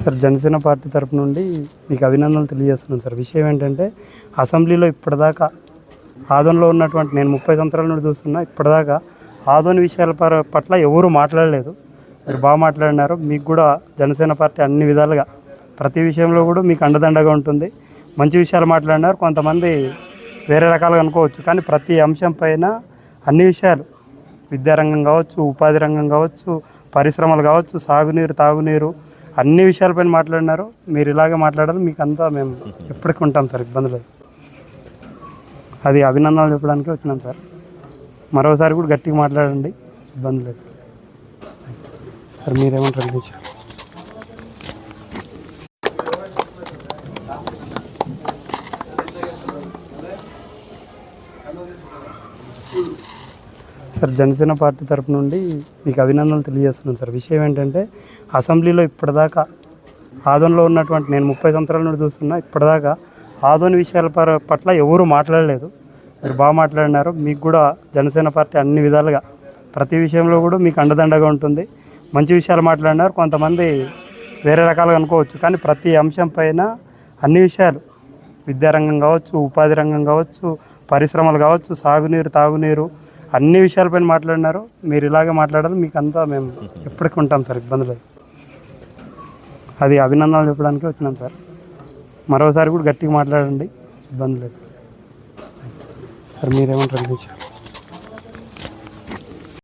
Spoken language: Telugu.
సార్ జనసేన పార్టీ తరపు నుండి మీకు అభినందనలు తెలియజేస్తున్నాను సార్. విషయం ఏంటంటే అసెంబ్లీలో ఇప్పటిదాకా ఆదోన్లో ఉన్నటువంటి నేను ముప్పై సంవత్సరాల నుండి చూస్తున్నా ఇప్పటిదాకా ఆదోని విషయాల పర- పట్ల ఎవరు మాట్లాడలేదు. మీరు బాగా మాట్లాడినారు. మీకు కూడా జనసేన పార్టీ అన్ని విధాలుగా ప్రతి విషయంలో కూడా మీకు అండదండగా ఉంటుంది. మంచి విషయాలు మాట్లాడినారు. కొంతమంది వేరే రకాలుగా అనుకోవచ్చు. కానీ ప్రతి అంశం పైన అన్ని విషయాలు విద్యారంగం కావచ్చు ఉపాధి రంగం కావచ్చు పరిశ్రమలు కావచ్చు సాగునీరు తాగునీరు అన్ని విషయాలపైన మాట్లాడినారు. మీరు ఇలాగే మాట్లాడాలి మీకు అంతా మేము ఎప్పటికీ ఉంటాం సార్ ఇబ్బంది లేదు అది అభినందనలు చెప్పడానికి వచ్చినాం సార్. మరోసారి కూడా గట్టిగా మాట్లాడండి ఇబ్బంది లేదు. సార్ మీరేమంటారు sir Thank you. Sir Janasena party తరపు నుండి మీకు అభినందనలు తెలియజేస్తున్నాను సార్. విషయం ఏంటంటే అసెంబ్లీలో ఇప్పటిదాకా ఆదోన్లో ఉన్నటువంటి నేను ముప్పై సంవత్సరాల నుండి చూస్తున్నా ఇప్పటిదాకా ఆదోని విషయాల పర- పట్ల ఎవరు మాట్లాడలేదు. మీరు బాగా మాట్లాడినారు. మీకు కూడా జనసేన పార్టీ అన్ని విధాలుగా ప్రతి విషయంలో కూడా మీకు అండదండగా ఉంటుంది. మంచి విషయాలు మాట్లాడినారు. కొంతమంది వేరే రకాలుగా అనుకోవచ్చు. కానీ ప్రతి అంశం పైన అన్ని విషయాలు విద్యారంగం కావచ్చు ఉపాధి రంగం కావచ్చు పరిశ్రమలు కావచ్చు సాగునీరు తాగునీరు అన్ని విషయాలపైన మాట్లాడినారు. మీరు ఇలాగే మాట్లాడాలి మీకు అంతా మేము ఎప్పటికీ ఉంటాం సార్ ఇబ్బంది లేదు. అది అభినందనలు చెప్పడానికి వచ్చినాం సార్. మరోసారి కూడా గట్టిగా మాట్లాడండి ఇబ్బంది లేదు. సార్ మీరేమంటారు సార్